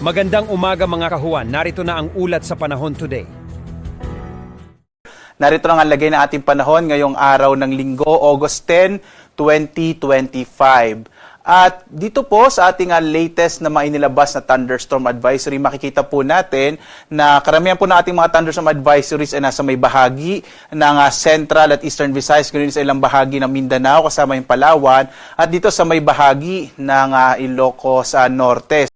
Magandang umaga mga kahuan. Narito na ang ulat sa panahon today. Narito lang ang lagay ng ating panahon ngayong araw ng linggo, August 10, 2025. At dito po sa ating ah, latest na mainilabas na thunderstorm advisory, makikita po natin na karamihan po ng ating mga thunderstorm advisories ay nasa may bahagi ng ah, Central at Eastern Visayas, ganoon sa ilang bahagi ng Mindanao kasama yung Palawan, at dito sa may bahagi ng ah, Ilocos ah, Norte.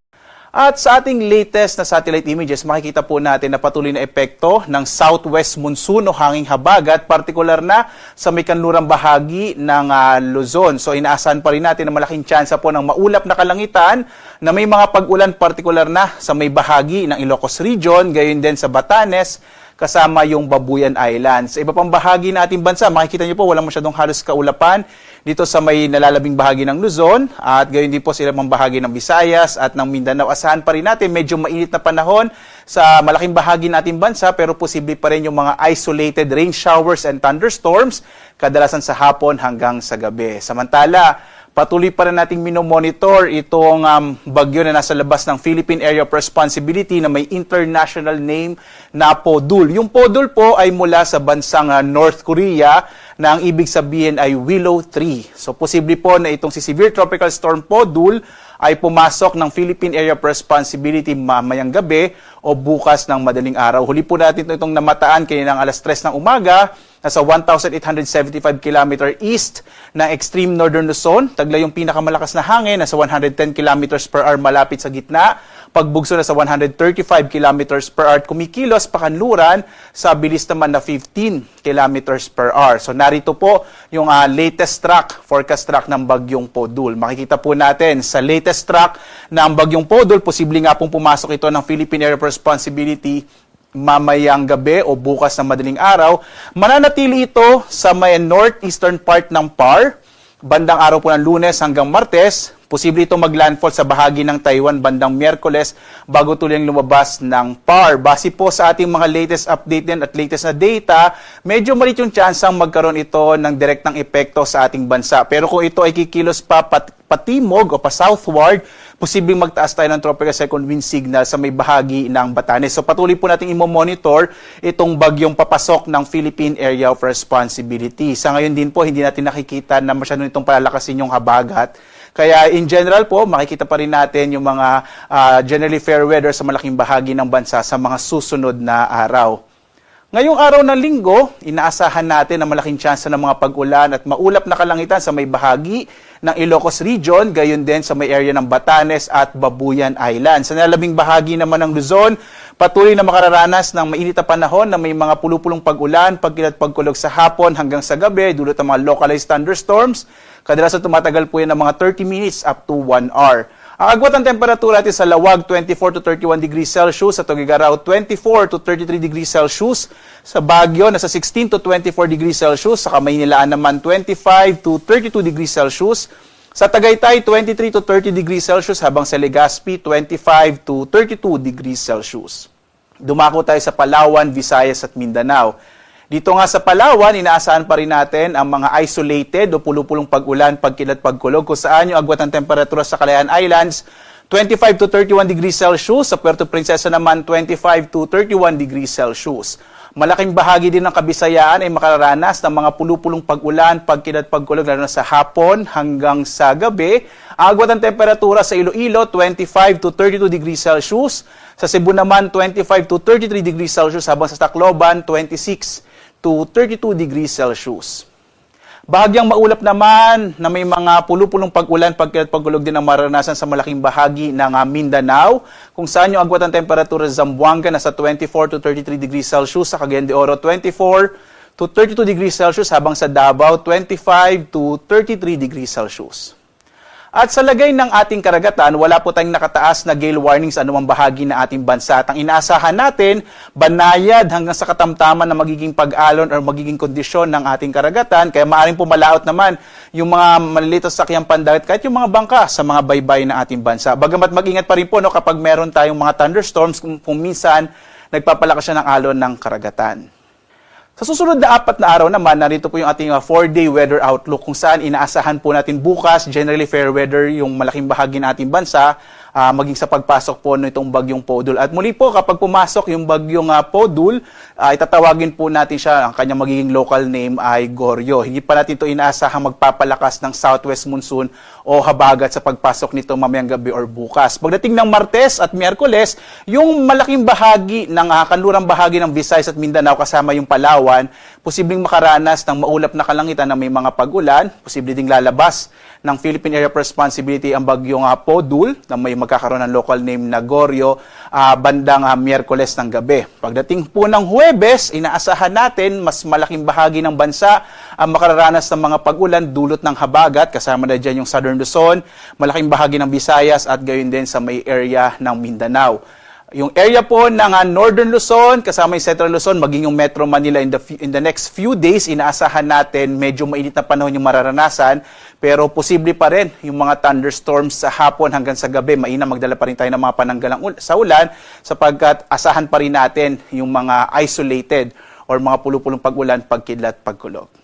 At sa ating latest na satellite images, makikita po natin na patuloy na epekto ng southwest monsoon o hanging habagat, partikular na sa may kanlurang bahagi ng ah, Luzon. So inaasahan pa rin natin na malaking tsansa po ng maulap na kalangitan na may mga pag-ulan partikular na sa may bahagi ng Ilocos Region, gayon din sa Batanes, kasama yung Babuyan Islands. Sa iba pang bahagi ng ating bansa, makikita niyo po walang masyadong halos kaulapan dito sa may nalalabing bahagi ng Luzon at gayon din po sa ilang bahagi ng Visayas at ng Mindanao. Asahan pa rin natin medyo mainit na panahon sa malaking bahagi ng ating bansa pero posible pa rin yung mga isolated rain showers and thunderstorms kadalasan sa hapon hanggang sa gabi. Samantala, Patuloy pa rin nating minomonitor itong um, bagyo na nasa labas ng Philippine Area of Responsibility na may international name na Podul. Yung Podul po ay mula sa bansang uh, North Korea na ang ibig sabihin ay Willow Tree. So posible po na itong si Severe Tropical Storm Podul ay pumasok ng Philippine Area of Responsibility mamayang gabi o bukas ng madaling araw. Huli po natin itong namataan kaninang alas 3 ng umaga nasa 1,875 km east ng extreme northern Luzon. Tagla yung pinakamalakas na hangin, nasa 110 km per hour malapit sa gitna. Pagbugso na sa 135 km per hour. Kumikilos pakanluran sa bilis naman na 15 km per hour. So narito po yung ah, latest track, forecast track ng bagyong Podul. Makikita po natin sa latest track ng bagyong Podul, posible nga pong pumasok ito ng Philippine Area of Responsibility mamayang gabi o bukas ng madaling araw, mananatili ito sa may northeastern part ng PAR, bandang araw po ng lunes hanggang martes, posible ito maglandfall sa bahagi ng Taiwan bandang Miyerkules bago tuluyang lumabas ng PAR. Base po sa ating mga latest update din at latest na data, medyo malit yung chance ang magkaroon ito ng direktang epekto sa ating bansa. Pero kung ito ay kikilos pa pat patimog o pa southward, posibleng magtaas tayo ng tropical second wind signal sa may bahagi ng Batanes. So patuloy po natin imo-monitor itong bagyong papasok ng Philippine Area of Responsibility. Sa ngayon din po, hindi natin nakikita na masyado itong palalakasin yung habagat. Kaya in general po, makikita pa rin natin yung mga ah, generally fair weather sa malaking bahagi ng bansa sa mga susunod na araw. Ngayong araw ng linggo, inaasahan natin na malaking tsansa ng mga pag-ulan at maulap na kalangitan sa may bahagi ng Ilocos Region, gayon din sa may area ng Batanes at Babuyan Island. Sa nalabing bahagi naman ng Luzon, patuloy na makararanas ng mainit na panahon na may mga pulupulong pag-ulan, pagkilat pagkulog sa hapon hanggang sa gabi, dulot ng mga localized thunderstorms. Kadalasan tumatagal po yan ng mga 30 minutes up to 1 hour. Ang agwat ng temperatura natin sa Lawag, 24 to 31 degrees Celsius. Sa Tugigaraw, 24 to 33 degrees Celsius. Sa Baguio, nasa 16 to 24 degrees Celsius. Sa Kamaynilaan naman, 25 to 32 degrees Celsius. Sa Tagaytay, 23 to 30 degrees Celsius. Habang sa Legazpi, 25 to 32 degrees Celsius. Dumako tayo sa Palawan, Visayas at Mindanao. Dito nga sa Palawan, inaasahan pa rin natin ang mga isolated o pulupulong pag-ulan, pagkilat, pagkulog, kung saan yung agwat ng temperatura sa Calayan Islands, 25 to 31 degrees Celsius. Sa Puerto Princesa naman, 25 to 31 degrees Celsius. Malaking bahagi din ng Kabisayaan ay makararanas ng mga pulupulong pag-ulan, pagkilat, pagkulog, lalo na sa hapon hanggang sa gabi. Ang agwat ng temperatura sa Iloilo, 25 to 32 degrees Celsius. Sa Cebu naman, 25 to 33 degrees Celsius. Habang sa Tacloban, 26 to 32 degrees Celsius. Bahagyang maulap naman na may mga pulupulong pag-ulan, pagkilat pagulog din ang maranasan sa malaking bahagi ng ah, Mindanao, kung saan yung agwat ng temperatura sa Zamboanga nasa 24 to 33 degrees Celsius, sa Cagayan de Oro 24 to 32 degrees Celsius, habang sa Davao 25 to 33 degrees Celsius. At sa lagay ng ating karagatan, wala po tayong nakataas na gale warning sa anumang bahagi ng ating bansa. At ang inaasahan natin, banayad hanggang sa katamtaman na magiging pag-alon or magiging kondisyon ng ating karagatan. Kaya maaaring pumalaot naman yung mga maliliit sa sakyang pandagat kahit yung mga bangka sa mga baybay ng ating bansa. Bagamat mag-ingat pa rin po no, kapag meron tayong mga thunderstorms kung, kung minsan nagpapalakas siya ng alon ng karagatan. Sa susunod na apat na araw naman, narito po yung ating 4-day weather outlook kung saan inaasahan po natin bukas, generally fair weather yung malaking bahagi ng ating bansa. Ah, maging sa pagpasok po nitong bagyong Podul. At muli po, kapag pumasok yung bagyong ah, Podul, ah, itatawagin po natin siya, ang kanyang magiging local name ay Goryo. Hindi pa natin ito inaasahang magpapalakas ng southwest monsoon o habagat sa pagpasok nito mamayang gabi or bukas. Pagdating ng Martes at Miyerkules, yung malaking bahagi ng ah, kanlurang bahagi ng Visayas at Mindanao kasama yung Palawan, posibleng makaranas ng maulap na kalangitan na may mga pag-ulan, posible ding lalabas ng Philippine Area of Responsibility ang bagyong uh, Podul na may magkakaroon ng local name na Goryo ah, bandang uh, Miyerkules ng gabi. Pagdating po ng Huwebes, inaasahan natin mas malaking bahagi ng bansa ang makararanas ng mga pag-ulan dulot ng habagat kasama na dyan yung Southern Luzon, malaking bahagi ng Visayas at gayon din sa may area ng Mindanao. Yung area po ng ah, Northern Luzon, kasama yung Central Luzon, maging yung Metro Manila in the, in the next few days, inaasahan natin medyo mainit na panahon yung mararanasan, pero posible pa rin yung mga thunderstorms sa hapon hanggang sa gabi. Mainam magdala pa rin tayo ng mga pananggalang ul- sa ulan sapagkat asahan pa rin natin yung mga isolated or mga pulupulong pag-ulan, pagkidlat, pagkulog.